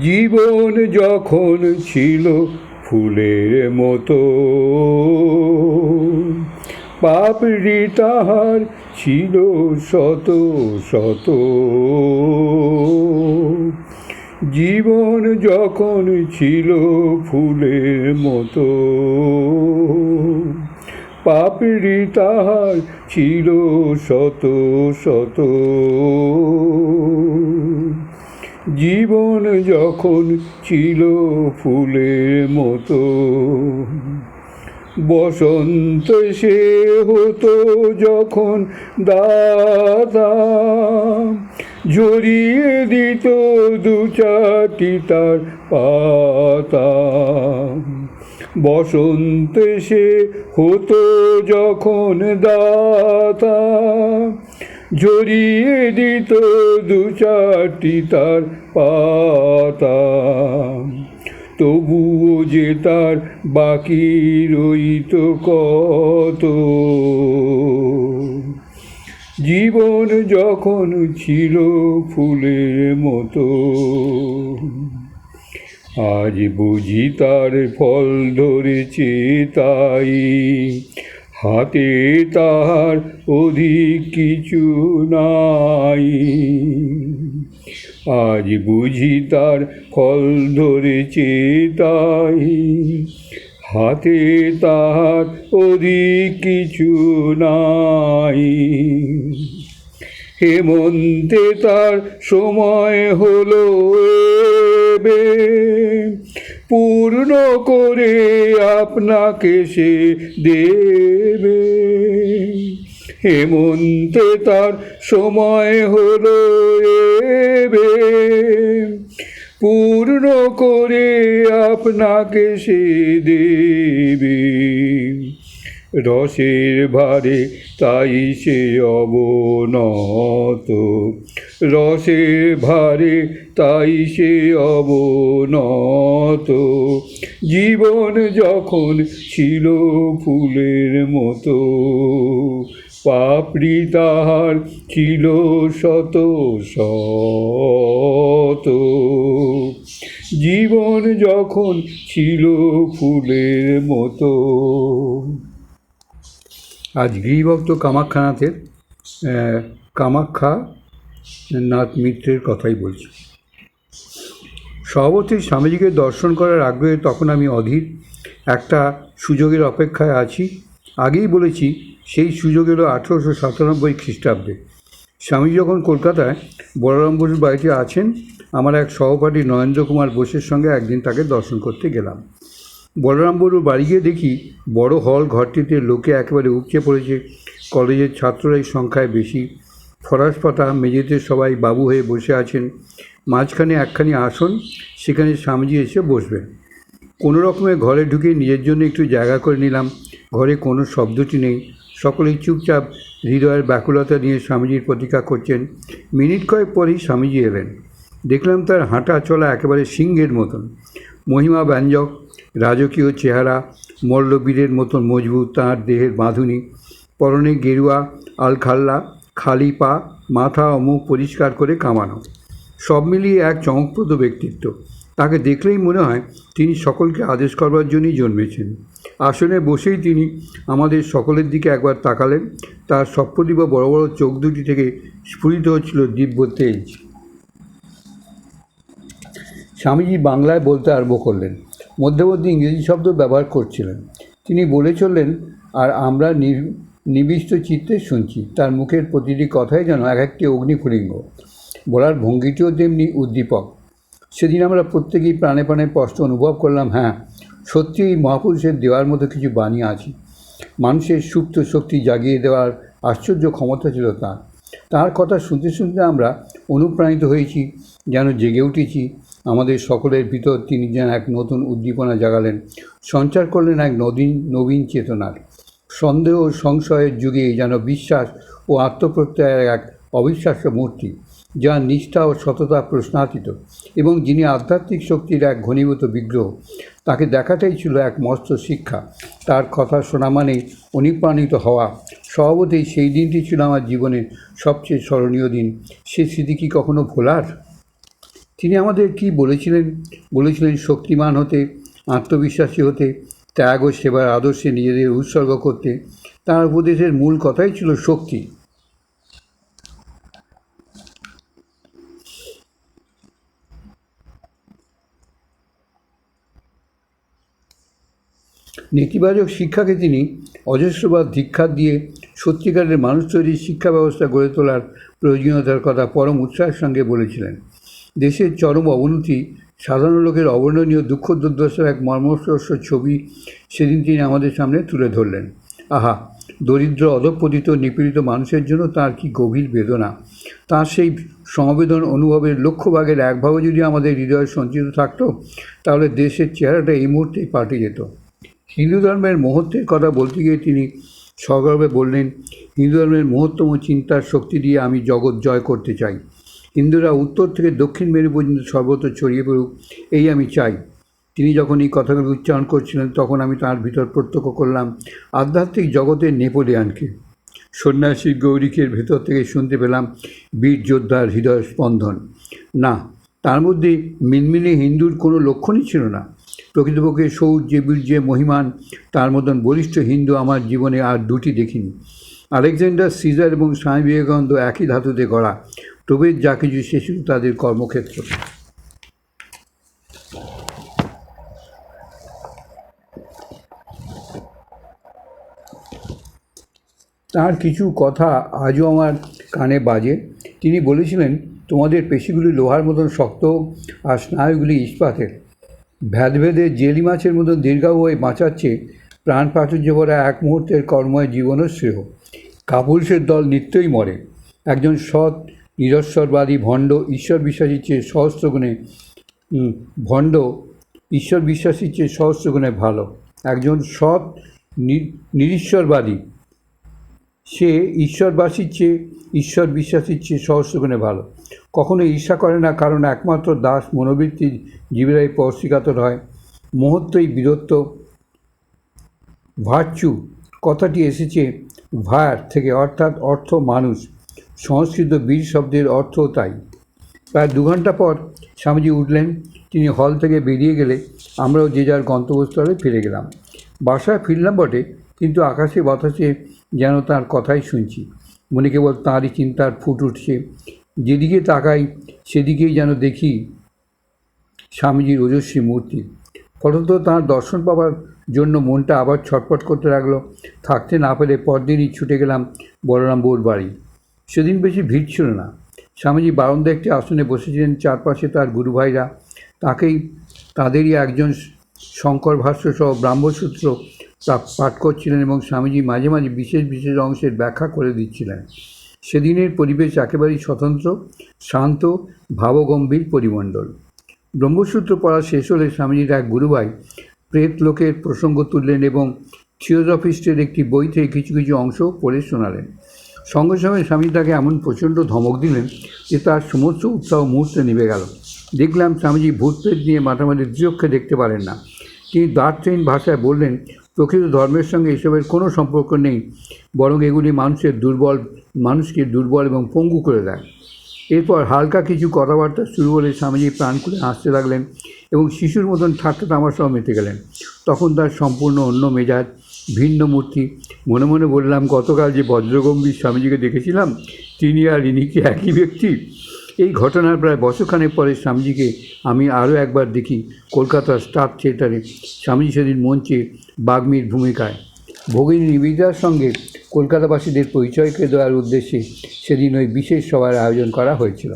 জীবন যখন ছিল ফুলের মতো, পাপড়ি তাহার ছিল শত শত। জীবন যখন ছিল ফুলের মতো, পাপড়ি তাহার ছিল শত শত। জীবন যখন ছিল ফুলের মতো, বসন্ত সে হতো যখন দাদা জড়িয়ে দিত দু চারটি তার পাতা। বসন্ত সে হতো যখন দাতা জড়িয়ে দিত দু চারটি তার পাতা। তবুও যে তার বাকি রইত কত। জীবন যখন ছিল ফুলের মতো, আজ বুঝি তার ফল ধরেছে তাই। হাতে তার অধিক কিছু নাই। আজ বুঝি তার ফল ধরেছে তাই। হাতে তার অধিক কিছু নাই। হেমন্তে তার সময় হলো এবে। পূর্ণ করে আপনাকে সে দেবে। হেমন্তে তার সময় হলো এবে। পূর্ণ করে আপনাকে সে দেবে। রসের ভারে তাই সে অবনত। রসের ভারে তাই সে অবনত। জীবন যখন ছিল ফুলের মতো, পাপড়ি তাহার ছিল শত শত। জীবন যখন ছিল ফুলের মতো আজ গৃহভক্ত কামাখ্যানাথের কামাখ্যা নাথ মিত্রের কথাই বলছি। সভাপতি স্বামীজিকে দর্শন করার আগ্রহে তখন আমি অধীর একটা সুযোগের অপেক্ষায় আছি। আগেই বলেছি, সেই সুযোগ এলো আঠেরোশো সাতানব্বই খ্রিস্টাব্দে। স্বামী যখন কলকাতায় বলরাম বসুর বাড়িতে আছেন, আমার এক সহপাঠী নরেন্দ্র কুমার বোসের সঙ্গে একদিন তাকে দর্শন করতে গেলাম। বলরাম বড়ুর বাড়ি গিয়ে দেখি বড় হল ঘরটিতে লোকে একেবারে উপচে পড়েছে। কলেজের ছাত্ররাই সংখ্যায় বেশি। ফরাস পাতা মেঝেতে সবাই বাবু হয়ে বসে আছেন। মাঝখানে একখানি আসন, সেখানে স্বামীজি এসে বসবেন। কোনো রকমে ঘরে ঢুকে নিজের জন্য একটু জায়গা করে নিলাম। ঘরে কোনো শব্দটি নেই। সকলেই চুপচাপ হৃদয়ের ব্যাকুলতা নিয়ে স্বামীজির প্রতীক্ষা করছেন। মিনিট কয়েক পরেই স্বামীজি এলেন। দেখলাম তার হাঁটা চলা একেবারে সিংহের মতন। মহিমা ব্যঞ্জক, রাজকীয় চেহারা, মল্লবীরের মতন মজবুত তাঁর দেহের বাঁধুনি, পরনে গেরুয়া, আলখাল্লা, খালি পা, মাথা ও মুখ পরিষ্কার করে কামানো। সব মিলিয়ে এক চমকপ্রদ ব্যক্তিত্ব। তাকে দেখলেই মনে হয় তিনি সকলকে আদেশ করবার জন্যই জন্মেছেন। আসনে বসেই তিনি আমাদের সকলের দিকে একবার তাকালেন। তার সপ্রদীপ বড় বড় চোখ দুটি থেকে স্ফুরিত হচ্ছিল দিব্য তেজ। স্বামীজি বাংলায় বলতে আরম্ভ করলেন। মধ্যে মধ্যে ইংরেজি শব্দ ব্যবহার করছিলেন। তিনি বলে চললেন, আর আমরা নিবিষ্ট চিত্তে শুনছি। তার মুখের প্রতিটি কথাই যেন এক একটি অগ্নিফুলিঙ্গ বলার ভঙ্গিটিও তেমনি উদ্দীপক। সেদিন আমরা প্রত্যেকেই প্রাণে প্রাণে স্পষ্ট অনুভব করলাম হ্যাঁ সত্যি এই মহাপুরুষের দেওয়ার মতো কিছু বাণী আছে। মানুষের সুপ্ত শক্তি জাগিয়ে দেওয়ার আশ্চর্য ক্ষমতা ছিল তার। তার কথা শুনতে শুনতে আমরা অনুপ্রাণিত হয়েছি, যেন জেগে উঠেছি। আমাদের সকলের ভিতর তিনি যেন এক নতুন উদ্দীপনা জাগালেন। সঞ্চার করলেন এক নদীন নবীন চেতনার। সন্দেহ ও সংশয়ের যুগে যেন বিশ্বাস ও আত্মপ্রত্যয়ের এক অবিশ্বাস্য মূর্তি, যা নিষ্ঠা ও সততা প্রশ্নাতীত এবং যিনি আধ্যাত্মিক শক্তির এক ঘনীভূত বিগ্রহ, তাকে দেখাটাই ছিল এক মস্ত শিক্ষা। তার কথা শোনা মানেই অনুপ্রাণিত হওয়া। স্বভাবতেই সেই দিনটি ছিল আমার জীবনের সবচেয়ে স্মরণীয় দিন। সে স্মৃতি কি কখনো ভোলার? তিনি আমাদের কি বলেছিলেন? বলেছিলেন, শক্তিমান হতে, আত্মবিশ্বাসী হতে, ত্যাগ ও সেবার আদর্শে নিজেদের উৎসর্গ করতে। তার উপদেশের মূল কথাই ছিল শক্তি। নেতিবাচক শিক্ষাকে তিনি অজস্রবার ধিক্ষার দিয়ে সত্যিকারের মানুষ তৈরির শিক্ষা ব্যবস্থা গড়ে তোলার প্রয়োজনীয়তার কথা পরম উৎসাহের সঙ্গে বলেছিলেন। দেশের চরম অবনতি, সাধারণ লোকের অবর্ণনীয় দুঃখ দুর্দশার এক মর্মস্পর্শ ছবি সেদিন তিনি আমাদের সামনে তুলে ধরলেন। আহা, দরিদ্র, অধপতিত, নিপীড়িত মানুষের জন্য তার কি গভীর বেদনা। তার সেই সমবেদন অনুভবের লক্ষ্য ভাগের এক ভাগও যদি আমাদের হৃদয়ে সঞ্চিত থাকতো, তাহলে দেশের চেহারাটা এই মুহূর্তেই পাল্টে যেত। হিন্দু ধর্মের মহত্বের কথা বলতে গিয়ে তিনি সগর্বে বললেন, হিন্দু ধর্মের মহত্তম চিন্তার শক্তি দিয়ে আমি জগৎ জয় করতে চাই। হিন্দুরা উত্তর থেকে দক্ষিণ মেরু পর্যন্ত সর্বত্র ছড়িয়ে পড়ুক, এই আমি চাই। তিনি যখন এই কথাগুলো উচ্চারণ করছিলেন, তখন আমি তার ভিতর প্রত্যক্ষ করলাম, আধ্যাত্মিক জগতের নেপোলিয়ানকে। সন্ন্যাসী গৌরীকের ভেতর থেকে শুনতে পেলাম, বীর যোদ্ধার হৃদয় স্পন্দন। না, তার মধ্যে মিনমিনে হিন্দুর কোনো লক্ষণই ছিল না। প্রকৃতপক্ষে সৌর্যে, বীর্যে মহিমান, তার মতন বলিষ্ঠ হিন্দু আমার জীবনে আর দুটি দেখিনি। আলেকজান্ডার সিজার এবং স্বামী বিবেকানন্দ একই ধাতুতে গড়া। প্রভেদ যা কিছু সে তাদের কর্মক্ষেত্র। তার কিছু কথা আজও আমার কানে বাজে। তিনি বলেছিলেন, তোমাদের পেশিগুলি লোহার মতন শক্ত আর স্নায়ুগুলি ইস্পাতের। ভেদভেদে জেলি মাছের মতন দীর্ঘায়ু হয়ে বাঁচাচ্ছে প্রাণ প্রাচুর্য ভরা এক মুহূর্তের কর্ময় জীবনও শ্রেয় কাপুরুষের দল নিত্যই মরে। একজন সৎ নিরস্বরবাদী ভণ্ড ঈশ্বর বিশ্বাসীর চেয়ে সহস্রগুণে উম, ভণ্ড ঈশ্বর বিশ্বাসীর চেয়ে সহস্রগুণে ভালো। একজন সৎ নিরীশ্বরবাদী সে ঈশ্বরবাসীর চেয়ে ঈশ্বর বিশ্বাসীর চেয়ে সহস্রগুণে ভালো। কখনো ঈর্ষা করে না কারণ একমাত্র দাস মনোবৃত্তির জীবেরাই পরশিকাতর হয়। মুহূর্তই বীরত্ব ভার্চু কথাটি এসেছে ভায়ার থেকে অর্থাৎ অর্থ মানুষ। সংস্কৃত বীর শব্দের অর্থও তাই। প্রায় দু ঘণ্টা পর স্বামীজি উঠলেন। তিনি হল থেকে বেরিয়ে গেলে আমরাও যে যার গন্তব্যস্থলে ফিরে গেলাম। বাসায় ফিরলাম বটে, কিন্তু আকাশে বাতাসে যেন তার কথাই শুনছি। মনে কেবল তাঁরই চিন্তার ফুট উঠছে। যেদিকে তাকাই, সেদিকেই যেন দেখি স্বামীজির ওজস্বী মূর্তি। ফলত তাঁর দর্শন পাওয়ার জন্য মনটা আবার ছটপট করতে লাগল। থাকতে না পেরে পরদিনই ছুটে গেলাম বলরাম বউর বাড়ি। সেদিন বেশি ভিড় ছিল না। স্বামীজি বারান্দা একটি আসনে বসেছিলেন, চারপাশে তার গুরুভাইরা। তাকেই, তাদেরই একজন শঙ্কর ভাষ্য সহ ব্রাহ্মসূত্র তা- পাঠ করছিলেন এবং স্বামীজি মাঝে মাঝে বিশেষ বিশেষ অংশের ব্যাখ্যা করে দিচ্ছিলেন। সেদিনের পরিবেশ একেবারেই স্বতন্ত্র, শান্ত, ভাবগম্ভীর পরিমণ্ডল। ব্রহ্মসূত্র পড়া শেষ হলে স্বামীজির এক গুরুভাই প্রেত লোকের প্রসঙ্গ তুললেন এবং থিওজফিস্টের একটি বই থেকে কিছু কিছু অংশ পড়ে শোনালেন। সঙ্গে সঙ্গে স্বামী তাকে এমন প্রচণ্ড ধমক দিলেন যে তার সমস্ত উৎসাহ মুহূর্তে নিভে গেল। দেখলাম স্বামীজি ভূত প্রেত নিয়ে মাথামাটি দুচক্ষে দেখতে পারেন না। তিনি দার্থহীন ভাষায় বললেন, প্রকৃত ধর্মের সঙ্গে এসবের কোনো সম্পর্ক নেই। বরং এগুলি মানুষের দুর্বল, মানুষকে দুর্বল এবং পঙ্গু করে দেয়। এরপর হালকা কিছু কথাবার্তা শুরু হলে স্বামীজি প্রাণ খুলে হাসতে লাগলেন এবং শিশুর মতন ঠাট্টা সহ মেতে গেলেন। তখন তার সম্পূর্ণ অন্য মেজাজ ভিন্ন মূর্তি। মনে মনে বললাম, গতকাল যে বজ্রগম্ভীর স্বামীজিকে দেখেছিলাম, তিনি আর ইনি কি একই ব্যক্তি। এই ঘটনার প্রায় বছরখানেক পরে স্বামীজিকে আমি আরও একবার দেখি কলকাতার স্টার থিয়েটারে। স্বামীজি সেদিন মঞ্চে বাগ্মীর ভূমিকায়। ভগিনী নিবেদিতার সঙ্গে কলকাতাবাসীদের পরিচয়কে দেওয়ার উদ্দেশ্যে সেদিন ওই বিশেষ সভার আয়োজন করা হয়েছিল।